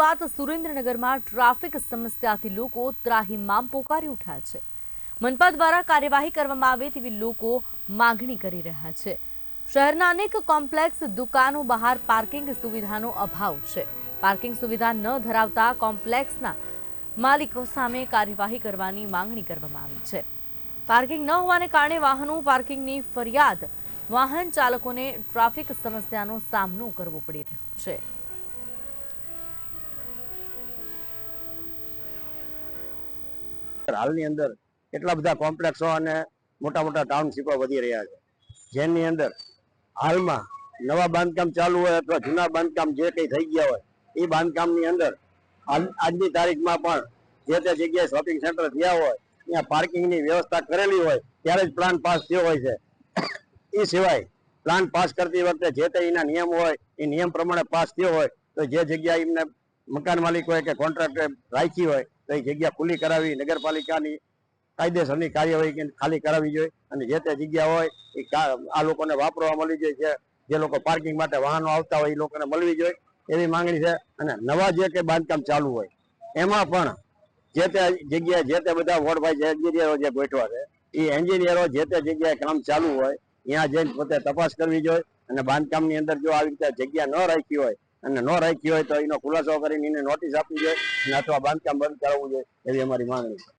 વાત સુરેન્દ્રનગરમાં ટ્રાફિક સમસ્યાથી લોકો ત્રાહીમામ પોકારી ઉઠ્યા છે. મનપા દ્વારા કાર્યવાહી કરવામાં આવે તેવી લોકો માગણી કરી રહ્યા છે. શહેરના અનેક કોમ્પ્લેક્સ દુકાનો બહાર પાર્કિંગ સુવિધાનો અભાવ છે. પાર્કિંગ સુવિધા ન ધરાવતા કોમ્પ્લેક્સના માલિકો સામે કાર્યવાહી કરવાની માંગણી કરવામાં આવી છે. પાર્કિંગ ન હોવાને કારણે વાહનો પાર્કિંગની ફરિયાદ વાહન ચાલકોને ટ્રાફિક સમસ્યાનો સામનો કરવો પડી રહ્યો છે. હાલની અંદર એટલા બધા કોમ્પ્લેક્સો અને મોટા મોટા ટાઉનશીપો વધી રહ્યા છે. જેની અંદર હાલમાં નવા બાંધકામ ચાલુ હોય અથવા જૂના બાંધકામ જે કંઈ થઈ ગયા હોય, એ બાંધકામની અંદર આજની તારીખમાં પણ જે તે જગ્યાએ શોપિંગ સેન્ટર થયા હોય, ત્યાં પાર્કિંગની વ્યવસ્થા કરેલી હોય, ત્યારે જ પ્લાન પાસ થયો હોય છે. એ સિવાય પ્લાન પાસ કરતી વખતે જે તે એના નિયમ હોય, એ નિયમ પ્રમાણે પાસ થયો હોય, તો જે જગ્યાએ એમને મકાન માલિક હોય કે કોન્ટ્રાક્ટરે રાખી હોય એ જગ્યા ખુલ્લી કરાવી, નગરપાલિકાની કાયદેસરની કાર્યવાહી ખાલી કરાવવી જોઈએ અને જે તે જગ્યા હોય એ આ લોકોને વાપરવા મળી જોઈએ જે જે લોકો પાર્કિંગ માટે વાહનો આવતા હોય એ લોકોને મળવી જોઈએ એવી માંગણી છે અને નવા જે કે બાંધકામ ચાલુ હોય એમાં પણ જે તે જગ્યાએ જે તે બધા વોર્ડભાઈ જે એન્જિનિયરો જે ગોઠવા છે, એ એન્જિનિયરો જે તે જગ્યાએ કામ ચાલુ હોય, ત્યાં જઈને પોતે તપાસ કરવી જોઈએ અને બાંધકામની અંદર જો આવી રીતે જગ્યા ન રાખી હોય અને ન રાખી હોય તો એનો ખુલાસો કરીને એને નોટિસ આપવી જોઈએ અને અથવા બાંધકામ બંધ કરાવવું જોઈએ એવી અમારી માંગણી છે.